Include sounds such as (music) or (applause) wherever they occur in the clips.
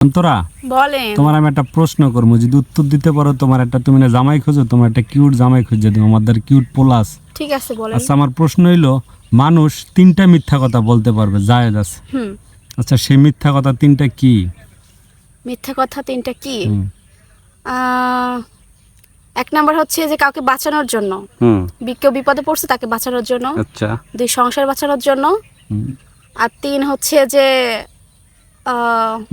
অন্তরা বলেন। তোমার আমি একটা প্রশ্ন করব যদি উত্তর দিতে পারো তোমার একটা তুমি না জামাই খোঁজো তোমার একটা কিউট জামাই খুঁজে দিও আমাদের কিউট পোলাস। ঠিক আছে বলেন। আচ্ছা আমার প্রশ্ন হইল মানুষ তিনটা মিথ্যা কথা বলতে পারবে জায়েজ আছে। হুম। আচ্ছা সেই মিথ্যা কথা তিনটা কি? মিথ্যা কথা তিনটা কি? আহ, এক নাম্বার হচ্ছে যে কাউকে বাঁচানোর জন্য। হুম। কেউ বিপদে পড়ছে তাকে বাঁচানোর জন্য। আচ্ছা। দুই সংসার বাঁচানোর জন্য। আর তিন হচ্ছে যে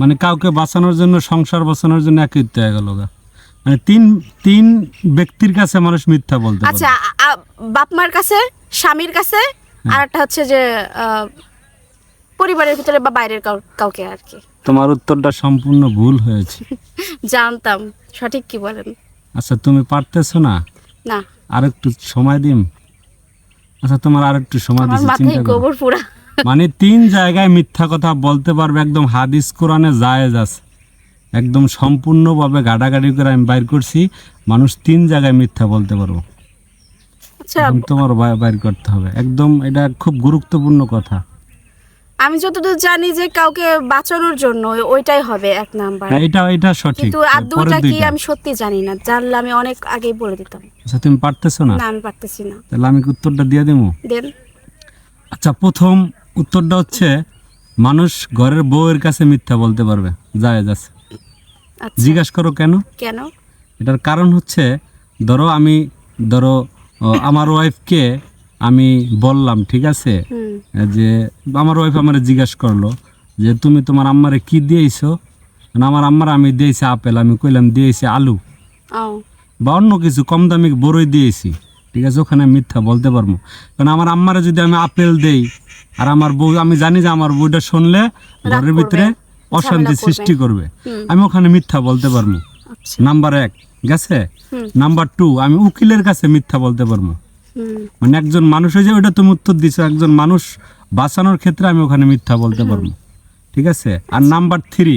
মানে কাউকে বাঁচানোর জন্য সংসার বাঁচানোর জন্য একই হয়ে গেল মানে তিন তিন ব্যক্তির কাছে মানুষ মিথ্যা বলতে আচ্ছা বাপ মার কাছে স্বামীর কাছে আর একটা হচ্ছে যে পরিবারের ভিতরে বা বাইরের কাউ- কাউকে আর কি। তোমার উত্তরটা সম্পূর্ণ ভুল হয়েছে। (laughs) জানতাম সঠিক কি বলেন? আচ্ছা তুমি পারতেছো না? না। আর একটু সময় দিম? আচ্ছা তোমার আর একটু সময় দিচ্ছি চিন্তা করো। গোবর পুরা মানে তিন জায়গায় মিথ্যা কথা বলতে পারবে একদম হাদিস কোরআনে জায়েজ আছে। একদম সম্পূর্ণভাবে গাড়াগাড়ি করে আমি বাইর করছি মানুষ তিন জায়গায় মিথ্যা বলতে পারব। আচ্ছা তোমার বাইর করতে হবে। একদম এটা খুব গুরুত্বপূর্ণ কথা। আমি যতদূর জানি যে কাউকে বাঁচানোর জন্য ওইটাই হবে এক নাম্বার। হ্যাঁ এটা এটা সঠিক। কিন্তু আর দুটা কি আমি সত্যি জানি না জানলে আমি অনেক আগেই বলে দিতাম। আচ্ছা তুমি পারতেছো না? না আমি পারতেছি না। তাহলে আমি উত্তরটা দিয়ে দেবো দেন। আচ্ছা প্রথম উত্তরটা হচ্ছে মানুষ ঘরের বউয়ের কাছে মিথ্যা বলতে পারবে। যায় আছে আচ্ছা। জিজ্ঞাসা করো কেন? কেন? এটার কারণ হচ্ছে ধরো আমি ধরো আমার ওয়াইফকে আমি বললাম ঠিক আছে? যে আমার ওয়াইফ আমার জিজ্ঞাসা করল যে তুমি তোমার আম্মারে কি দিয়েছ আমার আম্মার আমি দিয়েছি আপেল আমি কইলাম দিয়েছি আলু। বা অন্য কিছু কম দামি বড়ই দিয়েছি। ঠিক আছে ওখানে মিথ্যা বলতে পারব। কারণ আমার আম্মারে যদি আমি আপেল দেই আর আমার বউ আমি জানি যে আমার বউটা শুনলে ঘরের ভিতরে অশান্তি সৃষ্টি করবে। আমি ওখানে মিথ্যা বলতে পারব। আচ্ছা। নাম্বার এক গেছে? নাম্বার টু আমি উকিলের কাছে মিথ্যা বলতে পারব। মানে একজন মানুষ হয়ে যে ওটা তুমি উত্তর দিছো একজন মানুষ বাঁচানোর ক্ষেত্রে আমি ওখানে মিথ্যা বলতে পারব। ঠিক আছে? আর নাম্বার থ্রি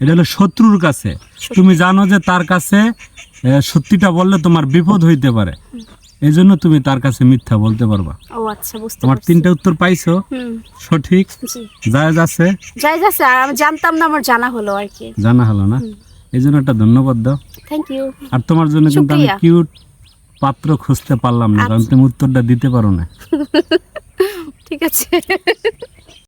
এটা হলো শত্রুর কাছে। তুমি জানো যে তার কাছে সত্যিটা বললে তোমার বিপদ হইতে পারে। এই জন্য তুমি তার কাছে মিথ্যা বলতে পারবা। ও আচ্ছা বুঝতে তোমার তিনটা উত্তর পাইছো। হুম। সঠিক। জায়েজ আছে? জায়েজ আছে আর আমি জানতাম না আমার জানা হলো আর কি। জানা হলো না? এই জন্য একটা ধন্যবাদ দাও। থ্যাংক ইউ আর তোমার জন্য কিন্তু আমি কিউট পাত্র খুঁজতে পারলাম না কারণ তুমি উত্তরটা দিতে পারো না। (laughs) ঠিক আছে।